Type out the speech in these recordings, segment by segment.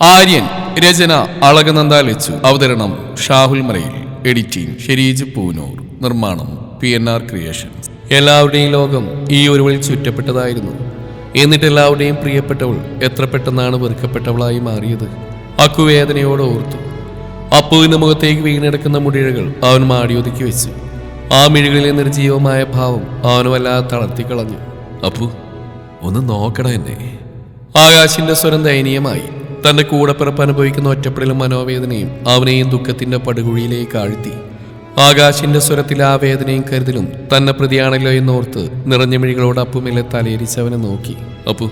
ആര്യൻ രചന അളകനന്ദ ലച്ചു അവതരണം ഷാഹുൽ മറയിൽ എഡിറ്റിംഗ് ഷെരീജ് പൂനൂർ. നിർമ്മാണം P N R creations. എല്ലാവരുടെയും ലോകം ഈ ഒരു വഴി ചുറ്റപ്പെട്ടതായിരുന്നു. എന്നിട്ട് എല്ലാവരുടെയും പ്രിയപ്പെട്ടവൾ എത്ര പെട്ടെന്നാണ് വെറുക്കപ്പെട്ടവളായി മാറിയത്. അക്കുവേദനയോടെ ഓർത്തു. അപ്പുവിന്റെ മുഖത്തേക്ക് വീണെടുക്കുന്ന മുടിഴകൾ അവൻ മാടി മാടിയൊതുക്കി വെച്ചു. ആ മിഴികളിലെ നിർജീവമായ ഭാവം അവന് വല്ലാതെ തളർത്തിക്കളഞ്ഞു. അപ്പു ഒന്ന് നോക്കണ എന്നെ. ആകാശിന്റെ സ്വരം ദയനീയമായി. തന്റെ കൂടപ്പിറപ്പ് അനുഭവിക്കുന്ന ഒറ്റപ്പെടലും മനോവേദനയും അവനെയും ദുഃഖത്തിന്റെ പടുകുഴിയിലേക്ക് ആഴ്ത്തി. ആകാശിന്റെ സ്വരത്തിൽ ആ വേദനയും കരുതലും തന്നെ പ്രതിയാണല്ലോ എന്നോർത്ത് നിറഞ്ഞ മിഴികളോട് അപ്പുമില്ല തലയിരിച്ചവനെ നോക്കി. അപ്പു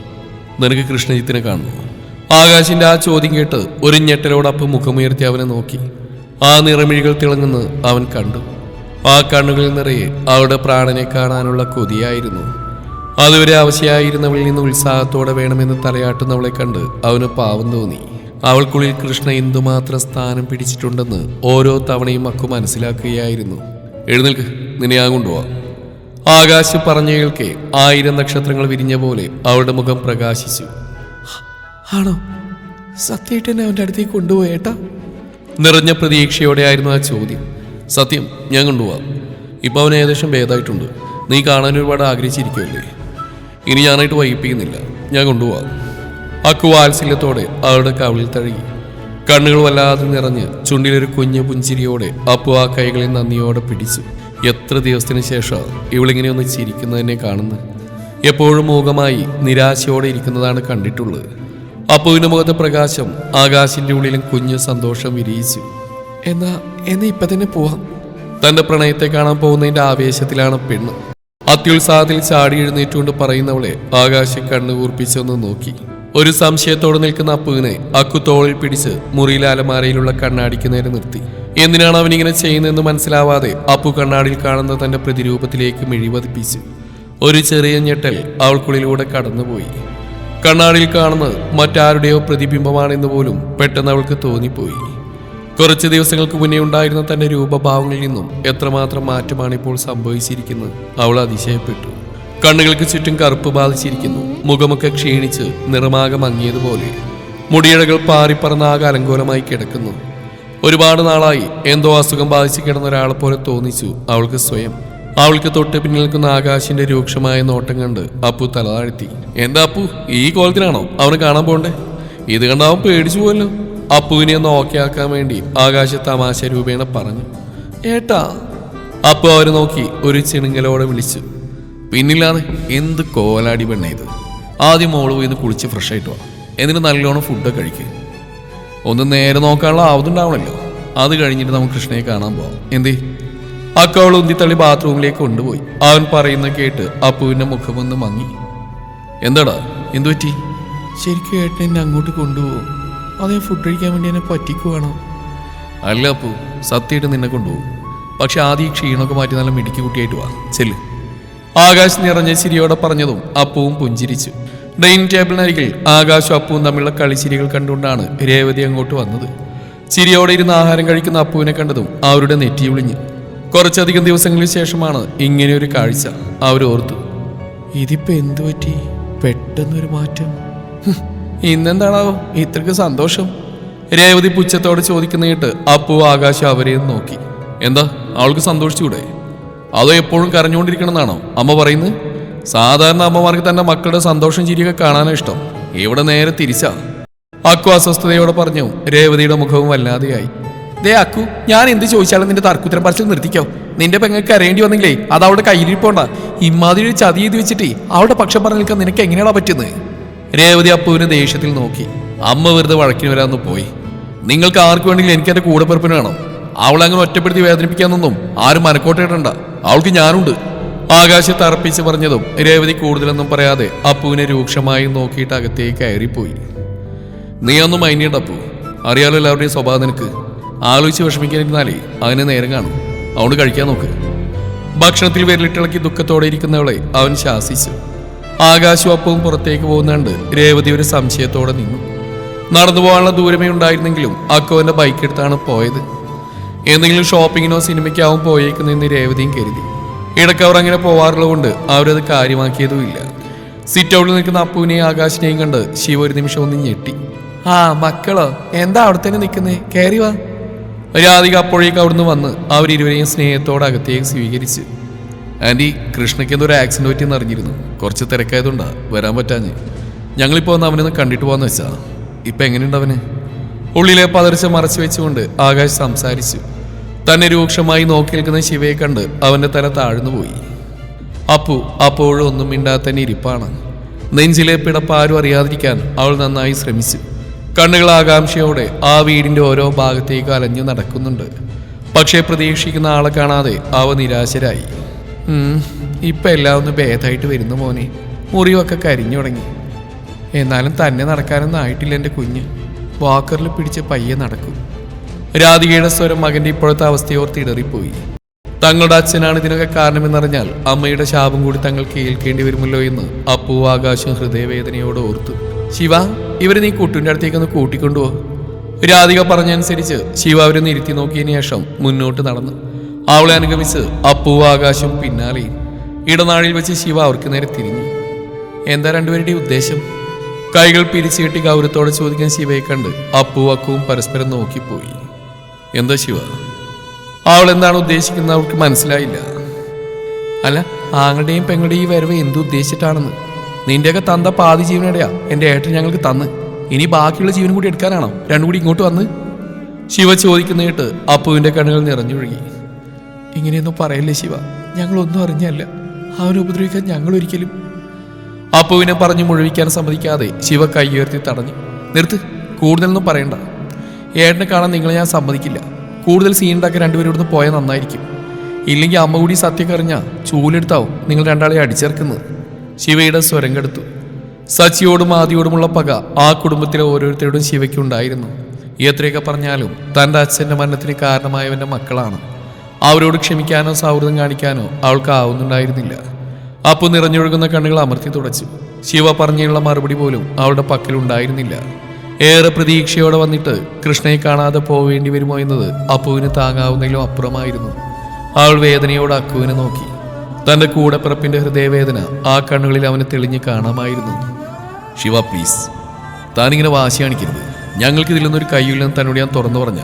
നിനക്ക് കൃഷ്ണജിത്തിനെ കാണുന്നു ആകാശിന്റെ ആ ചോദ്യം കേട്ട് ഒരു ഞെട്ടലോട് അപ്പു മുഖമുയർത്തി അവനെ നോക്കി. ആ നിറമിഴികൾ തിളങ്ങുന്ന അവൻ കണ്ടു. ആ കണ്ണുകളിൽ നിറയെ അവളുടെ പ്രാണനെ കാണാനുള്ള കൊതിയായിരുന്നു. അതുവരെ അവശയായിരുന്നവളിൽ നിന്ന് ഉത്സാഹത്തോടെ വേണമെന്ന് തലയാട്ടുന്നവളെ കണ്ട് അവന് പാവം തോന്നി. അവൾക്കുള്ളിൽ കൃഷ്ണ എന്തുമാത്രം സ്ഥാനം പിടിച്ചിട്ടുണ്ടെന്ന് ഓരോ തവണയും അക്കു മനസ്സിലാക്കുകയായിരുന്നു. എഴുന്നേൽക്ക് നിന്നെ ഞാൻ കൊണ്ടുപോവാം. ആകാശ് പറഞ്ഞ കേൾക്കെ ആയിരം നക്ഷത്രങ്ങൾ വിരിഞ്ഞ പോലെ അവളുടെ മുഖം പ്രകാശിച്ചു. ആണോ? സത്യമായിട്ട് എന്നെ അവന്റെ അടുത്തേക്ക് കൊണ്ടുപോയേട്ടാ നിറഞ്ഞ പ്രതീക്ഷയോടെയായിരുന്നു ആ ചോദ്യം. സത്യം ഞാൻ കൊണ്ടുപോവാം. ഇപ്പം അവൻ ഏകദേശം ഭേദമായിട്ടുണ്ട്. നീ കാണാൻ ഒരുപാട് ആഗ്രഹിച്ചിരിക്കുമല്ലേ ഇനി ഞാനായിട്ട് വൈകിപ്പിക്കുന്നില്ല. ഞാൻ കൊണ്ടുപോവാം. അക്കു വാത്സല്യത്തോടെ അവളുടെ കവിളിൽ തഴുകി. കണ്ണുകൾ വല്ലാതെ നിറഞ്ഞ് ചുണ്ടിലൊരു കുഞ്ഞു പുഞ്ചിരിയോടെ അപ്പു ആ കൈകളിൽ നന്ദിയോടെ പിടിച്ചു. എത്ര ദിവസത്തിന് ശേഷം ഇവളിങ്ങനെ ഒന്ന് ചിരിക്കുന്നതിനെ കാണുന്നു. എപ്പോഴും മൂകമായി നിരാശയോടെ ഇരിക്കുന്നതാണ് കണ്ടിട്ടുള്ളത്. അപ്പുവിന്റെ മുഖത്തെ പ്രകാശം ആകാശിന്റെ ഉള്ളിലും കുഞ്ഞു സന്തോഷം വിരിയിച്ചു. എന്നാ എന്നാ ഇപ്പം തന്നെ പോവാം. തന്റെ പ്രണയത്തെ കാണാൻ പോകുന്നതിന്റെ ആവേശത്തിലാണ് പെണ്ണ്. അത്യുത്സാഹത്തിൽ ചാടി എഴുന്നേറ്റുകൊണ്ട് പറയുന്നവളെ ആകാശ കണ്ണു കൂർപ്പിച്ചൊന്ന് നോക്കി. ഒരു സംശയത്തോടെ നിൽക്കുന്ന അപ്പുവിനെ അക്കുത്തോളിൽ പിടിച്ച് മുറിയിലെ അലമാരയിലുള്ള കണ്ണാടിക്ക് നേരെ നിർത്തി. എന്തിനാണ് അവനിങ്ങനെ ചെയ്യുന്നതെന്ന് മനസ്സിലാവാതെ അപ്പു കണ്ണാടിയിൽ കാണുന്ന തന്റെ പ്രതിരൂപത്തിലേക്ക് മിഴിവതിപ്പിച്ചു. ഒരു ചെറിയ ഞെട്ടൽ അവൾക്കുള്ളിലൂടെ കടന്നുപോയി. കണ്ണാടിയിൽ കാണുന്നത് മറ്റാരുടെയോ പ്രതിബിംബമാണെന്ന് പോലും പെട്ടെന്ന് അവൾക്ക് തോന്നിപ്പോയി. കുറച്ച് ദിവസങ്ങൾക്ക് മുന്നേ ഉണ്ടായിരുന്ന തന്റെ രൂപഭാവങ്ങളിൽ നിന്നും എത്രമാത്രം മാറ്റമാണ് ഇപ്പോൾ സംഭവിച്ചിരിക്കുന്നത്? അവൾ അതിശയപ്പെട്ടു. കണ്ണുകൾക്ക് ചുറ്റും കറുപ്പ് ബാധിച്ചിരിക്കുന്നു. മുഖമൊക്കെ ക്ഷീണിച്ച് നിറമാകെ മങ്ങിയതുപോലെ. മുടിയിഴകൾ പാറിപ്പറന്ന് ആകെ അലങ്കോലമായി കിടക്കുന്നു. ഒരുപാട് നാളായി എന്തോ അസുഖം ബാധിച്ച് കിടന്ന ഒരാളെ പോലെ തോന്നിച്ചു അവൾക്ക് സ്വയം. അവൾക്ക് തൊട്ട് പിന്നിൽ നിൽക്കുന്ന ആകാശിന്റെ രൂക്ഷമായ നോട്ടം കണ്ട് അപ്പു തലതാഴ്ത്തി എന്താ അപ്പു? ഈ കോലത്തിലാണോ? അവനെ കാണാൻ പോണ്ടേ? ഇത് കണ്ടാവും പേടിച്ചു പോയല്ലോ. അപ്പുവിനെ ഒന്ന് ഓക്കെ ആക്കാൻ വേണ്ടി ആകാശ തമാശ രൂപേണ പറഞ്ഞു. ഏട്ടാ അപ്പു അവർ നോക്കി ഒരു ചിണുങ്ങലോടെ വിളിച്ചു. പിന്നില്ലാതെ എന്ത് കോലാടി പെണ്ണ ഇത്? ആദ്യം മോൾ പോയി കുളിച്ച് ഫ്രഷ് ആയിട്ട് വാ. എന്നിട്ട് നല്ലോണം ഫുഡൊക്കെ കഴിക്കുക ഒന്ന് നേരെ നോക്കാനുള്ള ആവതുണ്ടാവണല്ലോ അത് കഴിഞ്ഞിട്ട് നമുക്ക് കൃഷ്ണയെ കാണാൻ പോവാം. എന്തേ? അക്കവൾ ഉന്തിത്തള്ളി ബാത്റൂമിലേക്ക് കൊണ്ടുപോയി. അവൻ പറയുന്ന കേട്ട് അപ്പുവിന്റെ മുഖമൊന്ന് മങ്ങി. എന്താടാ? എന്തു പറ്റി? ശരിക്കും ഏട്ടൻ എന്നെ അങ്ങോട്ട് കൊണ്ടുപോകും അതേ ഫുഡ് കഴിക്കാൻ വേണ്ടി എന്നെ പറ്റിക്കുവാണോ അല്ല അപ്പു സത്യമായിട്ട് നിന്നെ കൊണ്ടുപോകും. പക്ഷെ ആദ്യം ഈ ക്ഷീണമൊക്കെ മാറ്റി നല്ല മിടുക്കി കുട്ടിയായിട്ട് വാ. ചെല്ല്. ആകാശ് നിറഞ്ഞ ചിരിയോടെ പറഞ്ഞതും അപ്പവും പുഞ്ചിരിച്ചു. ഡൈനിങ് ടേബിളിനരികിൽ ആകാശും അപ്പവും തമ്മിലുള്ള കളിച്ചിരികൾ കണ്ടുകൊണ്ടാണ് രേവതി അങ്ങോട്ട് വന്നത്. ചിരിയോടെ ഇരുന്ന് ആഹാരം കഴിക്കുന്ന അപ്പുവിനെ കണ്ടതും അവരുടെ നെറ്റി ഒളിഞ്ഞു കുറച്ചധികം ദിവസങ്ങൾക്ക് ശേഷമാണ് ഇങ്ങനെ ഒരു കാഴ്ച അവർ ഓർത്തു. ഇതിപ്പോ എന്തു പറ്റി? പെട്ടെന്നൊരു മാറ്റം. ഇന്നെന്താണാവോ? ഇത്രക്ക് സന്തോഷം. രേവതി പുച്ഛത്തോടെ ചോദിക്കുന്ന കേട്ട് അപ്പു ആകാശം അവരെയും നോക്കി. എന്താ അവൾക്ക് സന്തോഷിച്ചൂടെ? അതോ എപ്പോഴും കരഞ്ഞുകൊണ്ടിരിക്കണമെന്നാണോ അമ്മ പറയുന്നത്? സാധാരണ അമ്മമാർക്ക് തന്റെ മക്കളുടെ സന്തോഷം ചിരിയൊക്കെ കാണാനാണ് ഇഷ്ടം. ഇവിടെ നേരെ തിരിച്ചാ? അക്കു അസ്വസ്ഥതയോടെ പറഞ്ഞു. രേവതിയുടെ മുഖവും വല്ലാതെയായി. ദേ അക്കു ഞാൻ എന്ത് ചോദിച്ചാലും നിന്റെ തർക്കുത്തരം പറിച്ചു നിർത്തിക്കോ. നിന്റെ പെങ്ങൾക്ക് കരയേണ്ടി വന്നില്ലേ അത് അവളുടെ കയ്യിലിരിപ്പോണ്ട. ഇമാതിരി ഒരു ചതി ചെയ്ത് വെച്ചിട്ടേ അവളുടെ പക്ഷം പറഞ്ഞു നിൽക്കാൻ നിനക്ക് എങ്ങനെയാണോ പറ്റുന്നത്? രേവതി അപ്പുവിനെ ദേഷ്യത്തിൽ നോക്കി. അമ്മ വെറുതെ വഴക്കിന് വരാന്ന് പോയി. നിങ്ങൾക്ക് ആർക്ക് വേണമെങ്കിലും എനിക്ക് എന്റെ കൂടെ പെറുപ്പിന് വേണം. അവളെ അങ്ങനെ ഒറ്റപ്പെടുത്തി വേദനിപ്പിക്കാന്നൊന്നും ആരും മനക്കോട്ടേട്ടണ്ട അവൾക്ക് ഞാനുണ്ട്. ആകാശത്ത് അർപ്പിച്ച് പറഞ്ഞതും രേവതി കൂടുതലൊന്നും പറയാതെ അപ്പുവിനെ രൂക്ഷമായി നോക്കിയിട്ട് അകത്തേക്ക് കയറിപ്പോയി. നീ ഒന്നും മൈൻഡ് അപ്പു. അറിയാലോ എല്ലാവരുടെയും സ്വഭാവം നിനക്ക്. ആലോചിച്ച് വിഷമിക്കാനിരുന്നാലേ അതിന് നേരം കാണും. അതുകൊണ്ട് കഴിക്കാൻ നോക്ക്. ഭക്ഷണത്തിൽ വിരലിട്ടിളക്കി ദുഃഖത്തോടെ ഇരിക്കുന്നവളെ അവൻ ശാസിച്ചു. ആകാശവും അപ്പവും പുറത്തേക്ക് പോകുന്നുണ്ട്. രേവതി ഒരു സംശയത്തോടെ നിന്നു. നടന്നു പോകാനുള്ള ദൂരമേ ഉണ്ടായിരുന്നെങ്കിലും അക്കോന്റെ ബൈക്ക് എടുത്താണ് പോയത്. എന്തെങ്കിലും ഷോപ്പിങ്ങിനോ സിനിമയ്ക്കാവും പോയേക്കുന്നെന്ന് രേവതിയും കരുതി. ഇടയ്ക്ക് അവർ അങ്ങനെ പോവാറുള്ളതുകൊണ്ട് അവരത് കാര്യമാക്കിയതുമില്ല. സിറ്റ് ഔട്ടിൽ നിൽക്കുന്ന അപ്പുവിനെയും ആകാശിനെയും കണ്ട് ശിവ ഒരു നിമിഷം ഒന്ന് ഞെട്ടി. ആ മക്കളോ എന്താ അവിടെ തന്നെ നിൽക്കുന്നേ? കയറി വാ. രാധിക അപ്പോഴേക്ക് അവിടുന്ന് വന്ന് അവരിരുവരെയും സ്നേഹത്തോടെ അകത്തേക്ക് സ്വീകരിച്ച്. ആന്റി കൃഷ്ണയ്ക്ക് എന്തോ ഒരു ആക്സിഡന്റ് പറ്റിയെന്ന് അറിഞ്ഞിരുന്നു. കുറച്ച് തിരക്കായതുകൊണ്ടാ വരാൻ പറ്റാഞ്ഞ്. ഞങ്ങളിപ്പോൾ ഒന്ന് അവനൊന്ന് കണ്ടിട്ട് പോകാന്ന് വെച്ചാ. ഇപ്പം എങ്ങനെയുണ്ട് അവന്? ഉള്ളിലെ പതർച്ച മറച്ചു വെച്ചുകൊണ്ട് ആകാശ് സംസാരിച്ചു. തന്നെ രൂക്ഷമായി നോക്കി നിൽക്കുന്ന ശിവയെ കണ്ട് അവന്റെ തല താഴ്ന്നു പോയി. അപ്പു അപ്പോഴും ഒന്നും മിണ്ടാതെ തന്നെ ഇരിപ്പാണ്. നെഞ്ചിലെ പിടപ്പ് ആരും അറിയാതിരിക്കാൻ അവൾ നന്നായി ശ്രമിച്ചു. കണ്ണുകൾ ആകാംക്ഷയോടെ ആ വീടിന്റെ ഓരോ ഭാഗത്തേക്ക് അലഞ്ഞു നടക്കുന്നുണ്ട്. പക്ഷേ പ്രതീക്ഷിക്കുന്ന ആളെ കാണാതെ അവ നിരാശരായി. ഇപ്പൊ എല്ലാം ഒന്ന് ഭേദമായിട്ട് വരുന്നു മോനെ. മുറിവൊക്കെ കരിഞ്ഞു തുടങ്ങി. എന്നാലും തന്നെ നടക്കാനൊന്നും ആയിട്ടില്ല എന്റെ കുഞ്ഞ്. വാക്കറിൽ പിടിച്ച് പയ്യെ നടക്കും. രാധികയുടെ സ്വരം മകന്റെ ഇപ്പോഴത്തെ അവസ്ഥയോർത്ത് ഇടറിപ്പോയി. തങ്ങളുടെ അച്ഛനാണ് ഇതിനൊക്കെ കാരണമെന്നറിഞ്ഞാൽ അമ്മയുടെ ശാപം കൂടി തങ്ങൾ കേൾക്കേണ്ടി വരുമല്ലോ എന്ന് അപ്പു ആകാശം ഹൃദയവേദനയോട് ഓർത്തു. ശിവ ഇവരെ നീ കുട്ടിന്റെ അടുത്തേക്ക് ഒന്ന് കൂട്ടിക്കൊണ്ടുപോ. രാധിക പറഞ്ഞനുസരിച്ച് ശിവ അവരെ നിരുത്തി നോക്കിയതിനു ശേഷം മുന്നോട്ട് നടന്നു. അവളെ അനുഗമിച്ച് അപ്പു ആകാശം പിന്നാലെയും ഇടനാഴിൽ വെച്ച് ശിവ അവർക്ക് നേരെ തിരിഞ്ഞു. എന്താ രണ്ടുപേരുടെ ഉദ്ദേശം? കൈകൾ പിരിച്ചുകെട്ടി ഗൗരവത്തോടെ ചോദിക്കാൻ ശിവയെ കണ്ട് അപ്പുവും അക്കുവും പരസ്പരം നോക്കിപ്പോയി. എന്താ ശിവ? അവൾ എന്താണ് ഉദ്ദേശിക്കുന്നത് അവൾക്ക് മനസ്സിലായില്ല. അല്ല ആങ്ങളുടെയും പെങ്ങളുടെയും വരവ് എന്ത് ഉദ്ദേശിച്ചിട്ടാണെന്ന്. നിന്റെയൊക്കെ തന്ന പാതി ജീവനടയാ എന്റെ ഏട്ടൻ ഞങ്ങൾക്ക് തന്ന്. ഇനി ബാക്കിയുള്ള ജീവനും കൂടി എടുക്കാനാണോ? രണ്ടും കൂടി ഇങ്ങോട്ട് വന്ന്? ശിവ ചോദിക്കുന്ന കേട്ട് അപ്പുവിന്റെ കണ്ണുകൾ നിറഞ്ഞൊഴുകി. ഇങ്ങനെയൊന്നും പറയല്ലേ ശിവ? ഞങ്ങളൊന്നും അറിഞ്ഞല്ല. അവനെ ഉപദ്രവിക്കാൻ ഞങ്ങൾ ഒരിക്കലും അപ്പുവിനെ പറഞ്ഞു മുഴുവിക്കാൻ സമ്മതിക്കാതെ ശിവ കൈയുയർത്തി തടഞ്ഞു. നിർത്ത് കൂടുതലൊന്നും പറയണ്ട. ഏട്ടനെ കാണാൻ നിങ്ങളെ ഞാൻ സമ്മതിക്കില്ല. കൂടുതൽ സീൻ ഉണ്ടാക്കി രണ്ടുപേരും ഇവിടുന്ന് പോയാൽ നന്നായിരിക്കും. ഇല്ലെങ്കിൽ അമ്മ കൂടി സത്യം അറിഞ്ഞാൽ ചൂലെടുത്താവും നിങ്ങൾ രണ്ടാളെ അടിച്ചേർക്കുന്നത്. ശിവയുടെ സ്വരം കെടുത്തു സച്ചിയോടും ആദിയോടുമുള്ള പക ആ കുടുംബത്തിലെ ഓരോരുത്തരോടും ശിവയ്ക്കുണ്ടായിരുന്നു എത്രയൊക്കെ പറഞ്ഞാലും തന്റെ അച്ഛന്റെ മരണത്തിന് കാരണമായവന്റെ മക്കളാണ്. അവരോട് ക്ഷമിക്കാനോ സൗഹൃദം കാണിക്കാനോ അവൾക്ക് ആവുന്നുണ്ടായിരുന്നില്ല അപ്പു നിറഞ്ഞൊഴുകുന്ന കണ്ണുകൾ അമർത്തി തുടച്ചു. ശിവ പറഞ്ഞുള്ള മറുപടി പോലും അവളുടെ പക്കലുണ്ടായിരുന്നില്ല ഏറെ പ്രതീക്ഷയോടെ വന്നിട്ട് കൃഷ്ണയെ കാണാതെ പോവേണ്ടി വരുമോ എന്നത് അപ്പുവിന് താങ്ങാവുന്നതിലും അപ്പുറമായിരുന്നു. അവൾ വേദനയോട് അക്കുവിനെ നോക്കി. തന്റെ കൂടെപ്പിറപ്പിന്റെ ഹൃദയവേദന ആ കണ്ണുകളിൽ അവന് തെളിഞ്ഞ് കാണാമായിരുന്നു. ശിവ പ്ലീസ് താനിങ്ങനെ വാശി കാണിക്കരുത്. ഞങ്ങൾക്ക് ഇതിൽ നിന്നൊരു കയ്യില്ലെന്ന് തന്നോട് ഞാൻ തുറന്നു പറഞ്ഞ.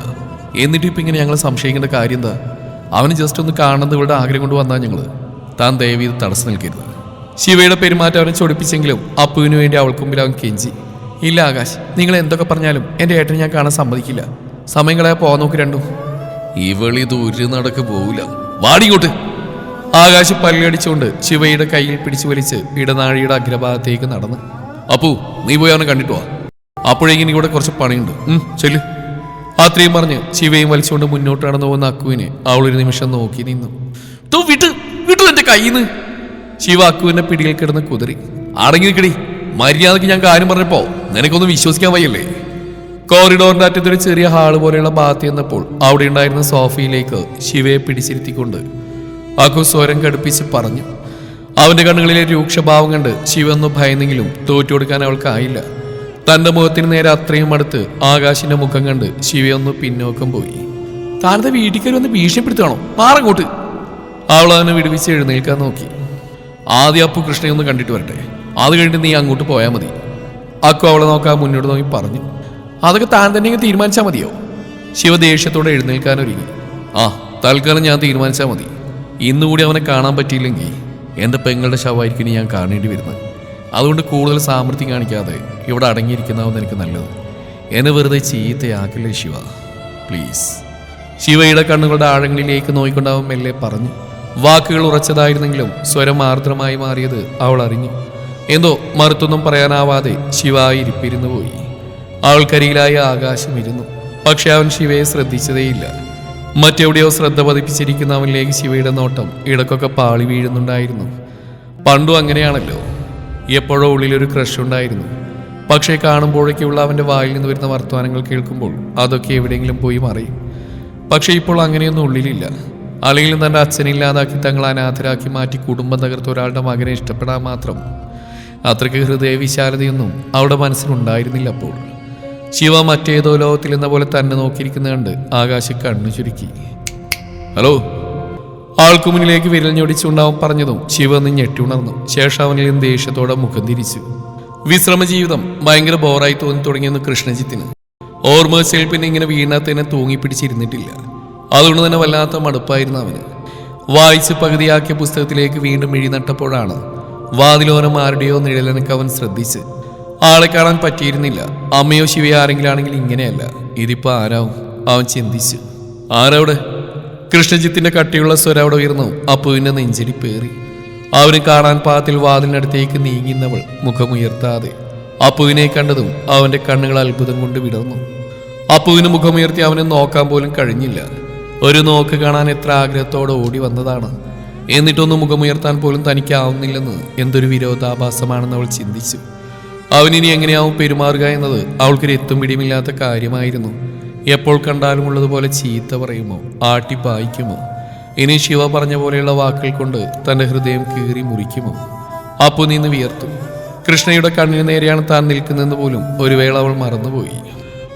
എന്നിട്ട് ഇപ്പം ഇങ്ങനെ ഞങ്ങൾ സംശയിക്കേണ്ട കാര്യം എന്താ? അവന് ജസ്റ്റ് ഒന്ന് കാണുന്നത് ഇവിടെ ആഗ്രഹം കൊണ്ട് വന്നാൽ ഞങ്ങൾ താൻ ദയവ് ഇത് തടസ്സം നിൽക്കരുത്. ശിവയുടെ പെരുമാറ്റം അവനെ ചൊടിപ്പിച്ചെങ്കിലും അപ്പുവിന് വേണ്ടി അവൾക്ക് മുമ്പിൽ അവൻ കെഞ്ചി. ഇല്ല ആകാശ് നിങ്ങൾ എന്തൊക്കെ പറഞ്ഞാലും എന്റെ ഏട്ടനെ ഞാൻ കാണാൻ സമ്മതിക്കില്ല. സമയങ്ങളെ പോകാൻ നോക്ക് രണ്ടും. ഇവളിത് ഒരു നടക്ക് പോവില്ല. വാടിങ്ങോട്ട് ആകാശ് പല്ലടിച്ചുകൊണ്ട് ശിവയുടെ കയ്യിൽ പിടിച്ചു വലിച്ച് ഇടനാഴിയുടെ അഗ്രഭാഗത്തേക്ക് നടന്നു. അപ്പു നീ പോയി അവനെ കണ്ടിട്ട് വാ. അപ്പോഴേക്കും ഇവിടെ കുറച്ച് പണിയുണ്ട്. ചെല്ല്. അത്രയും പറഞ്ഞ് ശിവയും വലിച്ചുകൊണ്ട് മുന്നോട്ട് നടന്നു പോകുന്ന അക്കുവിനെ അവൾ ഒരു നിമിഷം നോക്കി നിന്നു. തൂ വിട്ട് വിട്ടു എന്റെ കയ്യിൽ നിന്ന് ശിവ അക്കുവിന്റെ പിടിയിൽ കിടന്ന് കുതിറി അടങ്ങി നിൽക്കടി മര്യാദയ്ക്ക് ഞാൻ കാര്യം പറഞ്ഞപ്പോ നിനക്കൊന്നും വിശ്വസിക്കാൻ വയ്യല്ലേ? കോറിഡോറിന്റെ അറ്റത്തൊരു ചെറിയ ഹാൾ പോലെയുള്ള ഭാഗത്ത് ചെന്നപ്പോൾ അവിടെ ഉണ്ടായിരുന്ന സോഫയിലേക്ക് ശിവയെ പിടിച്ചിരുത്തിക്കൊണ്ട് അക്കു സ്വരം കടുപ്പിച്ച് പറഞ്ഞു. അവന്റെ കണ്ണുകളിലെ രൂക്ഷഭാവം കണ്ട് ശിവ ഒന്ന് ഭയന്നെങ്കിലും തോറ്റുകൊടുക്കാൻ അവൾക്കായില്ല. തന്റെ മുഖത്തിന് നേരെ അത്രയും അടുത്ത് ആകാശിന്റെ മുഖം കണ്ട് ശിവയൊന്ന് പിന്നോക്കം പോയി. താനത്തെ വീട്ടിൽ ഒന്ന് ഭീഷണിപ്പെടുത്തണോ മാറങ്ങോട്ട് അവൾ അവനെ വിടുവിച്ച് എഴുന്നേൽക്കാൻ നോക്കി. ആദ്യം അപ്പു കൃഷ്ണയെ ഒന്ന് കണ്ടിട്ട് വരട്ടെ. അത് കഴിഞ്ഞിട്ട് നീ അങ്ങോട്ട് പോയാൽ മതി. അക്കു അവളെ നോക്കാൻ മുന്നോട്ട് നോക്കി പറഞ്ഞു. അതൊക്കെ താൻ തന്നെ തീരുമാനിച്ചാൽ മതിയോ? ശിവ ദേഷ്യത്തോടെ എഴുന്നേൽക്കാൻ ഒരുങ്ങി. ആ തൽക്കാലം ഞാൻ തീരുമാനിച്ചാൽ മതി. ഇന്നുകൂടി അവനെ കാണാൻ പറ്റിയില്ലെങ്കിൽ എന്റെ പെങ്ങളുടെ ശവമായിരിക്കും ഞാൻ കാണേണ്ടി വരുന്നത്. അതുകൊണ്ട് കൂടുതൽ സാമർഥ്യം കാണിക്കാതെ ഇവിടെ അടങ്ങിയിരിക്കുന്നതാവും എനിക്ക് നല്ലത്. എന്നെ വെറുതെ ചീത്തയാക്കില്ലേ ശിവ? പ്ലീസ് ശിവയുടെ കണ്ണുകളുടെ ആഴങ്ങളിലേക്ക് നോയിക്കൊണ്ടാവും മെല്ലെ പറഞ്ഞു. വാക്കുകൾ ഉറച്ചതായിരുന്നെങ്കിലും സ്വരം ആർദ്രമായി മാറിയത് അവൾ അറിഞ്ഞു. എന്തോ മറുത്തൊന്നും പറയാനാവാതെ ശിവ ഇരിപ്പിരുന്നു പോയി. അവൾക്കരികിലായ ആകാശം ഇരുന്നു. പക്ഷെ അവൻ ശിവയെ ശ്രദ്ധിച്ചതേയില്ല. മറ്റെവിടെയോ ശ്രദ്ധ പതിപ്പിച്ചിരിക്കുന്ന അവനിലേക്ക് ശിവയുടെ നോട്ടം ഇടക്കൊക്കെ പാളി വീഴുന്നുണ്ടായിരുന്നു. പണ്ടും അങ്ങനെയാണല്ലോ. എപ്പോഴോ ഉള്ളിലൊരു ക്രഷ് ഉണ്ടായിരുന്നു. പക്ഷേ കാണുമ്പോഴേക്കുള്ള അവന്റെ വായിൽ നിന്ന് വരുന്ന വർത്തമാനങ്ങൾ കേൾക്കുമ്പോൾ അതൊക്കെ എവിടെയെങ്കിലും പോയി മറിയും പക്ഷേ ഇപ്പോൾ അങ്ങനെയൊന്നും ഉള്ളിലില്ല. അല്ലെങ്കിൽ തന്റെ അച്ഛനെ ഇല്ലാതാക്കി തങ്ങൾ അനാഥരാക്കി മാറ്റി കുടുംബം തകർത്ത ഒരാളുടെ മകനെ ഇഷ്ടപ്പെടാൻ മാത്രം. അത്രയ്ക്ക് ഹൃദയവിശാലതയൊന്നും അവളുടെ മനസ്സിലുണ്ടായിരുന്നില്ല അപ്പോൾ. ശിവ മറ്റേതോ ലോകത്തിൽ എന്ന പോലെ തന്നെ നോക്കിയിരിക്കുന്ന കണ്ട് ആകാശ് കണ്ണു ചുരുക്കി. ഹലോ ആൾക്കു മുന്നിലേക്ക് വിരൽ ഞൊടിച്ചുണ്ടാവും പറഞ്ഞതും ശിവ ഒന്ന് ഞെട്ടി ഉണർന്നു. ശേഷം നിന്ന് ദേഷ്യത്തോടെ മുഖം തിരിച്ചു. വിശ്രമ ജീവിതം ഭയങ്കര ബോറായി തോന്നി തുടങ്ങിയെന്ന് കൃഷ്ണജിത്തിന്. ഓർമ്മശയിൽ പിന്നെ ഇങ്ങനെ വീണാത്തതിനെ തൂങ്ങിപ്പിടിച്ചിരുന്നിട്ടില്ല. അതുകൊണ്ട് തന്നെ വല്ലാത്ത മടുപ്പായിരുന്നു അവന്. വായിച്ച് പകുതിയാക്കിയ പുസ്തകത്തിലേക്ക് വീണ്ടും എഴുതി നട്ടപ്പോഴാണ് വാതിലോരം ആരുടെയോ നിഴലനക്ക് അവൻ ശ്രദ്ധിച്ച്. ആളെ കാണാൻ പറ്റിയിരുന്നില്ല. അമ്മയോ ശിവയോ ആരെങ്കിലും ആണെങ്കിൽ ഇങ്ങനെയല്ല. ഇതിപ്പോ ആരാവും? അവൻ ചിന്തിച്ചു. ആരവിടെ? കൃഷ്ണജിത്തിന്റെ കട്ടിയുള്ള സ്വരം അവിടെ ഉയർന്നു. അപ്പുവിന്റെ നെഞ്ചിടി പേറി. അവന് കാണാൻ പാത്തിൽ വാതിലിനടുത്തേക്ക് നീങ്ങുന്നവൾ മുഖമുയർത്താതെ. അപ്പുവിനെ കണ്ടതും അവന്റെ കണ്ണുകൾ അത്ഭുതം കൊണ്ട് വിടർന്നു. അപ്പുവിന് മുഖമുയർത്തി അവനെ നോക്കാൻ പോലും കഴിഞ്ഞില്ല. ഒരു നോക്ക് കാണാൻ എത്ര ആഗ്രഹത്തോടെ ഓടി വന്നതാണ്. എന്നിട്ടൊന്നും മുഖമുയർത്താൻ പോലും തനിക്കാവുന്നില്ലെന്ന് എന്തൊരു വിരോധാഭാസമാണെന്ന് അവൾ ചിന്തിച്ചു. അവനിനി എങ്ങനെയാവും പെരുമാറുക എന്നത് അവൾക്കൊരു എത്തും പിടിയുമില്ലാത്ത കാര്യമായിരുന്നു. എപ്പോൾ കണ്ടാലും ഉള്ളതുപോലെ ചീത്ത പറയുമോ? ആട്ടിപ്പായിക്കുമോ ഇനി ശിവ പറഞ്ഞ പോലെയുള്ള വാക്കുകൾ കൊണ്ട് തന്റെ ഹൃദയം കീറി മുറിക്കുമോ? അപ്പു നിന്ന് വിയർത്തു. കൃഷ്ണയുടെ കണ്ണിന് നേരെയാണ് താൻ നിൽക്കുന്നതെന്ന് പോലും ഒരു വേള അവൾ മറന്നുപോയി.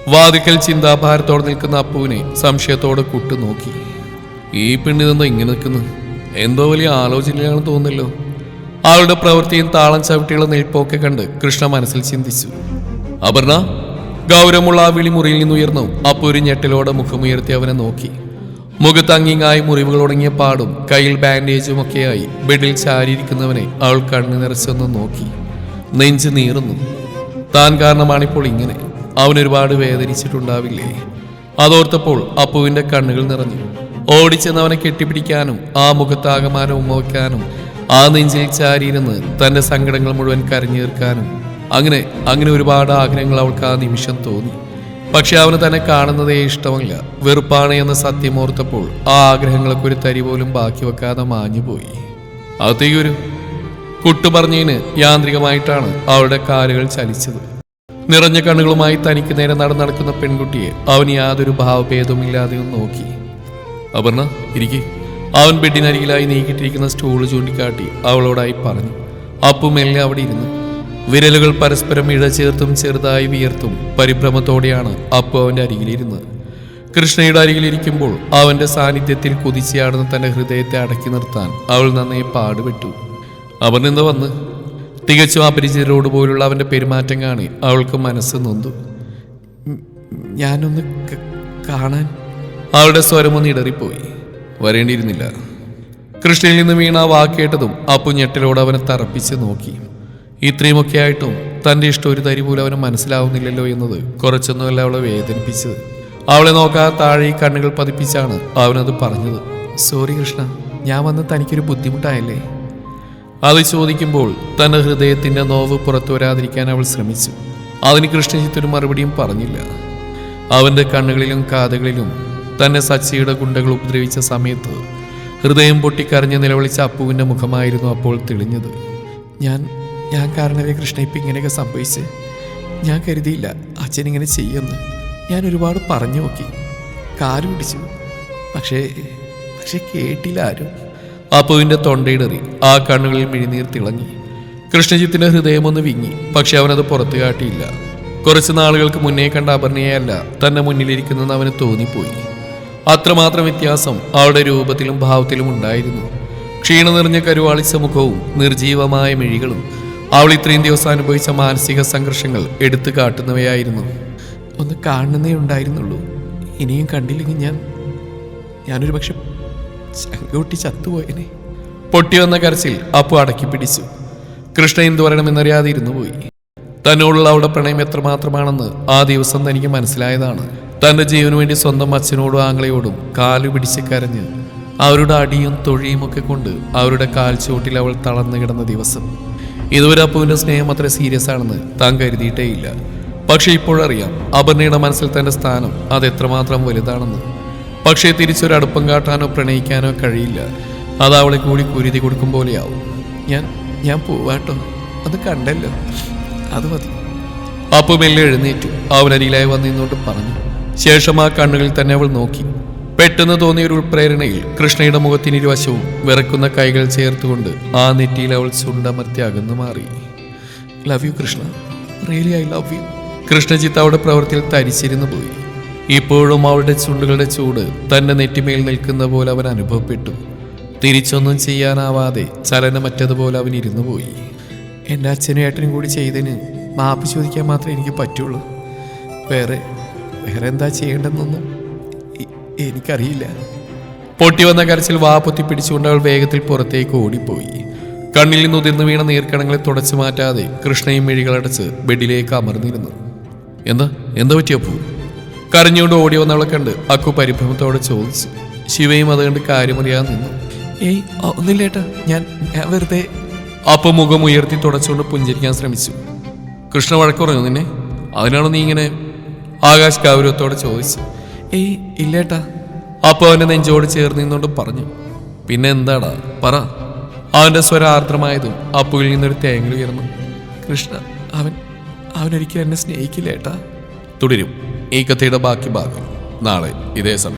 വാതിക്കൽ ചിന്താഭാരത്തോടെ നിൽക്കുന്ന അപ്പുവിനെ സംശയത്തോടെ കുട്ടു നോക്കി ഈ പെണ്ണിതെന്തോ ഇങ്ങനെ നിൽക്കുന്നു? എന്തോ വലിയ ആലോചനയാണെന്ന് തോന്നുന്നല്ലോ. അവളുടെ പ്രവൃത്തിയും താളം ചവിട്ടിയുള്ള നിൽപ്പൊക്കെ കണ്ട് കൃഷ്ണ മനസ്സിൽ ചിന്തിച്ചു. അപർണ ഗൗരവമുള്ള ആ വിളിമുറിയിൽ നിന്നുയർന്നു. നിന്ന് ഉയർന്നു അപ്പു ഒരു ഞെട്ടലോടെ മുഖമുയർത്തി അവനെ നോക്കി. മുഖത്തങ്ങിങ്ങായി മുറിവുകൾ ഉടങ്ങിയ പാടും കയ്യിൽ ബാൻഡേജും ഒക്കെയായി ബെഡിൽ ചാരിയിരിക്കുന്നവനെ അവൾ കണ്ണു നിറച്ചൊന്ന് നോക്കി. നെഞ്ച് നീറുന്നു. താൻ കാരണമാണിപ്പോൾ ഇങ്ങനെ. അവൻ ഒരുപാട് വേദനിച്ചിട്ടുണ്ടാവില്ലേ? അതോർത്തപ്പോൾ അപ്പുവിന്റെ കണ്ണുകൾ നിറഞ്ഞു. ഓടിച്ചെന്ന് അവനെ കെട്ടിപ്പിടിക്കാനും ആ മുഖത്താകമാനം ഉമ്മ വയ്ക്കാനും ആ നെഞ്ചിൽ ചാരിയിരുന്ന് തന്റെ സങ്കടങ്ങൾ മുഴുവൻ കരഞ്ഞു തീർക്കാനും അങ്ങനെ അങ്ങനെ ഒരുപാട് ആഗ്രഹങ്ങൾ അവൾക്ക് ആ നിമിഷം തോന്നി. പക്ഷെ അവന് തന്നെ കാണുന്നതേ ഇഷ്ടമല്ല. വെറുപ്പാണ് എന്ന സത്യമോർത്തപ്പോൾ ആ ആഗ്രഹങ്ങളൊക്കെ ഒരു തരി പോലും ബാക്കി വെക്കാതെ മാഞ്ഞുപോയി. അകത്തേക്ക് ഒരു കുട്ടു പറഞ്ഞതിന് യാന്ത്രികമായിട്ടാണ് അവളുടെ കാലുകൾ ചലിച്ചത്. നിറഞ്ഞ കണ്ണുകളുമായി തനിക്ക് നേരെ നടന്നു നടക്കുന്ന പെൺകുട്ടിയെ അവൻ യാതൊരു ഭാവഭേദവുമില്ലാതെ ഒന്ന് നോക്കി. അപർണ ഇരിക്കെ. അവൻ ബെഡിനരികിലായി നീക്കിയിട്ടിരിക്കുന്ന സ്റ്റൂൾ ചൂണ്ടിക്കാട്ടി അവളോടായി പറഞ്ഞു. അപ്പുമെല്ലാം അവിടെ ഇരുന്നു. വിരലുകൾ പരസ്പരം ഇഴചേർത്തും ചെറുതായി വിയർത്തും പരിഭ്രമത്തോടെയാണ് അപ്പു അവന്റെ അരികിലിരുന്നത്. കൃഷ്ണയുടെ അരികിലിരിക്കുമ്പോൾ അവന്റെ സാന്നിധ്യത്തിൽ കുതിച്ചയാടുന്ന തന്റെ ഹൃദയത്തെ അടക്കി നിർത്താൻ അവൾ നന്നായി പാടുപെട്ടു. അവൻ നിന്ന് വന്ന്. തികച്ചും അപരിചിതരോട് പോലുള്ള അവന്റെ പെരുമാറ്റം കാണി അവൾക്ക് മനസ്സ് നൊന്തു. ഞാനൊന്ന് കാണാൻ. അവളുടെ സ്വരമൊന്ന് ഇടറിപ്പോയി. വരേണ്ടിയിരുന്നില്ല. കൃഷ്ണയിൽ നിന്ന് വീണ വാക്കേട്ടതും കേട്ടതും അപ്പു ഞെട്ടലോട് അവനെ തറപ്പിച്ച് നോക്കി. ഇത്രയുമൊക്കെ ആയിട്ടും തന്റെ ഇഷ്ടം ഒരു തരി പോലും അവന് മനസ്സിലാവുന്നില്ലല്ലോ എന്നത് കുറച്ചൊന്നുമല്ല അവളെ വേദനിപ്പിച്ചത്. അവളെ നോക്കാതെ താഴെ കണ്ണുകൾ പതിപ്പിച്ചാണ് അവനത് പറഞ്ഞത്. സോറി കൃഷ്ണ ഞാൻ വന്ന് തനിക്കൊരു ബുദ്ധിമുട്ടായല്ലേ? അത് ചോദിക്കുമ്പോൾ തന്റെ ഹൃദയത്തിന്റെ നോവ് പുറത്തു വരാതിരിക്കാൻ അവൾ ശ്രമിച്ചു. അതിന് കൃഷ്ണജിത്ത് ഒരു മറുപടിയും പറഞ്ഞില്ല. അവന്റെ കണ്ണുകളിലും കാതുകളിലും തന്നെ സച്ചിയുടെ ഗുണ്ടകൾ ഉപദ്രവിച്ച സമയത്ത് ഹൃദയം പൊട്ടിക്കരഞ്ഞ് നിലവിളിച്ച അപ്പുവിന്റെ മുഖമായിരുന്നു അപ്പോൾ തെളിഞ്ഞത്. ഞാൻ ഞാൻ കാരണവേ കൃഷ്ണ ഇപ്പം ഇങ്ങനെയൊക്കെ സംഭവിച്ച്. ഞാൻ കരുതിയില്ല അച്ഛൻ ഇങ്ങനെ ചെയ്യുമെന്ന്. ഞാൻ ഒരുപാട് പറഞ്ഞു നോക്കി. കാൽ പിടിച്ചു. പക്ഷേ പക്ഷേ കേട്ടില്ല ആരും. അപ്പുവിന്റെ തൊണ്ടയിടറി ആ കണ്ണുകളിൽ മിഴിനീർ തിളങ്ങി. കൃഷ്ണജിത്തിന്റെ ഹൃദയമൊന്ന് വിങ്ങി. പക്ഷെ അവനത് പുറത്തു കാട്ടിയില്ല. കുറച്ച് നാളുകൾക്ക് മുന്നേ കണ്ട അപർണയല്ല തന്നെ മുന്നിലിരിക്കുന്നെന്ന് അവന് തോന്നിപ്പോയി. അത്രമാത്രം വ്യത്യാസം അവളുടെ രൂപത്തിലും ഭാവത്തിലും ഉണ്ടായിരുന്നു. ക്ഷീണ നിറഞ്ഞ കരുവാളിച്ച മുഖവും നിർജീവമായ മിഴികളും അവൾ ഇത്രയും ദിവസം അനുഭവിച്ച മാനസിക സംഘർഷങ്ങൾ എടുത്തു കാട്ടുന്നവയായിരുന്നു. ഒന്ന് കാണുന്നേ ഉണ്ടായിരുന്നുള്ളൂ. ഇനിയും കണ്ടില്ലെങ്കിൽ ഞാൻ ഞാനൊരു പക്ഷെ ചങ്കൂട്ടി ചത്തുപോയനെ. പൊട്ടി വന്ന കരച്ചിൽ അപ്പു അടക്കി പിടിച്ചു. കൃഷ്ണ എന്തു പറയണമെന്നറിയാതെ ഇരുന്നു പോയി. തന്നോടുള്ള അവളുടെ പ്രണയം എത്രമാത്രമാണെന്ന് ആ ദിവസം തനിക്ക് മനസ്സിലായതാണ്. തന്റെ ജീവന് വേണ്ടി സ്വന്തം അച്ഛനോടും ആങ്ങളയോടും കാലു പിടിച്ച് കരഞ്ഞ് അവരുടെ അടിയും തൊഴിയും ഒക്കെ കൊണ്ട് അവരുടെ കാൽച്ചുവട്ടിൽ അവൾ തളർന്നു കിടന്ന ദിവസം. ഇതുവരെ അപ്പുവിന്റെ സ്നേഹം അത്ര സീരിയസ് ആണെന്ന് താൻ കരുതിയിട്ടേയില്ല പക്ഷെ ഇപ്പോഴറിയാം അപർണയുടെ മനസ്സിൽ തന്റെ സ്ഥാനം അത് എത്രമാത്രം വലുതാണെന്ന്. പക്ഷേ തിരിച്ചൊരു അടുപ്പം കാട്ടാനോ പ്രണയിക്കാനോ കഴിയില്ല. അത് അവളെ കൂടി കുരുതി കൊടുക്കും പോലെയാവും. ഞാൻ ഞാൻ പോവാട്ടോ അത് കണ്ടല്ലോ. അത് മതി. അപ്പു മെല്ലെ എഴുന്നേറ്റു. അവനരിയിലായി ഇന്നോട്ട് പറഞ്ഞു. ശേഷം ആ കണ്ണുകളിൽ തന്നെ അവൾ നോക്കി. പെട്ടെന്ന് തോന്നിയ ഒരു ഉൾപ്രേരണയിൽ കൃഷ്ണയുടെ മുഖത്തിന് ഇരുവശവും വിറക്കുന്ന കൈകൾ ചേർത്തുകൊണ്ട് ആ നെറ്റിയിൽ അവൾ ചുണ്ടമർത്തി അകന്നു മാറി. Love you Krishna. Really I love you Krishnajith അവളുടെ പ്രവൃത്തിയിൽ തരിച്ചിരുന്നു പോയി. ഇപ്പോഴും അവളുടെ ചുണ്ടുകളുടെ ചൂട് തന്റെ നെറ്റിമേൽ നിൽക്കുന്ന പോലെ അവൻ അനുഭവപ്പെട്ടു. തിരിച്ചൊന്നും ചെയ്യാനാവാതെ ചലനമറ്റതുപോലെ അവൻ ഇരുന്നു പോയി. എന്റെ അച്ഛനും ഏട്ടനും കൂടി ചെയ്തതിന് മാപ്പ് ചോദിക്കാൻ മാത്രമേ എനിക്ക് പറ്റുള്ളൂ. വേറെ വേറെ എന്താ ചെയ്യേണ്ടതെന്നൊന്നും എ- എനിക്കറിയില്ല. പൊട്ടി വന്ന കരച്ചിൽ വാ പൊത്തി പിടിച്ചുകൊണ്ട് അവൾ വേഗത്തിൽ പുറത്തേക്ക് ഓടിപ്പോയി. കണ്ണിൽ നിന്ന് ഉതിർന്നു വീണ നീർക്കണങ്ങളെ തുടച്ചു മാറ്റാതെ കൃഷ്ണയും മിഴികളടച്ച് ബെഡിലേക്ക് അമർന്നിരുന്നു. എന്താ? എന്താ പറ്റിയ പൂ കരഞ്ഞുകൊണ്ട് ഓടി വന്നവളെ കണ്ട് അക്കു പരിഭ്രമത്തോടെ ചോദിച്ചു. ശിവയും അത് കണ്ട് കാര്യമറിയാതെ നിന്നു. ഏയ് ഒന്നില്ലേട്ടാ ഞാൻ ഞാൻ വെറുതെ അപ്പു മുഖം ഉയർത്തി തുടച്ചുകൊണ്ട് പുഞ്ചിരിക്കാൻ ശ്രമിച്ചു. കൃഷ്ണ വഴക്കുറഞ്ഞു നിന്നെ. അതിനാണോ നീ ഇങ്ങനെ ആകാശ് ഗൗരവത്തോടെ ചോദിച്ചു ഏയ് ഇല്ലേട്ടാ. അപ്പൊ അവന്റെ നെഞ്ചോട് ചേർന്ന് നിന്നുകൊണ്ട് പറഞ്ഞു. പിന്നെ എന്താടാ? പറ. അവന്റെ സ്വരം ആർദ്രമായതും അപ്പുവിൽ നിന്നൊരു തേങ്ങൽ ഉയർന്നു. കൃഷ്ണ അവൻ അവനൊരിക്കലും എന്നെ സ്നേഹിക്കില്ല ഏട്ടാ തുടരും. ഈ കഥയുടെ ബാക്കി ഭാഗം നാളെ ഇതേ സമയം.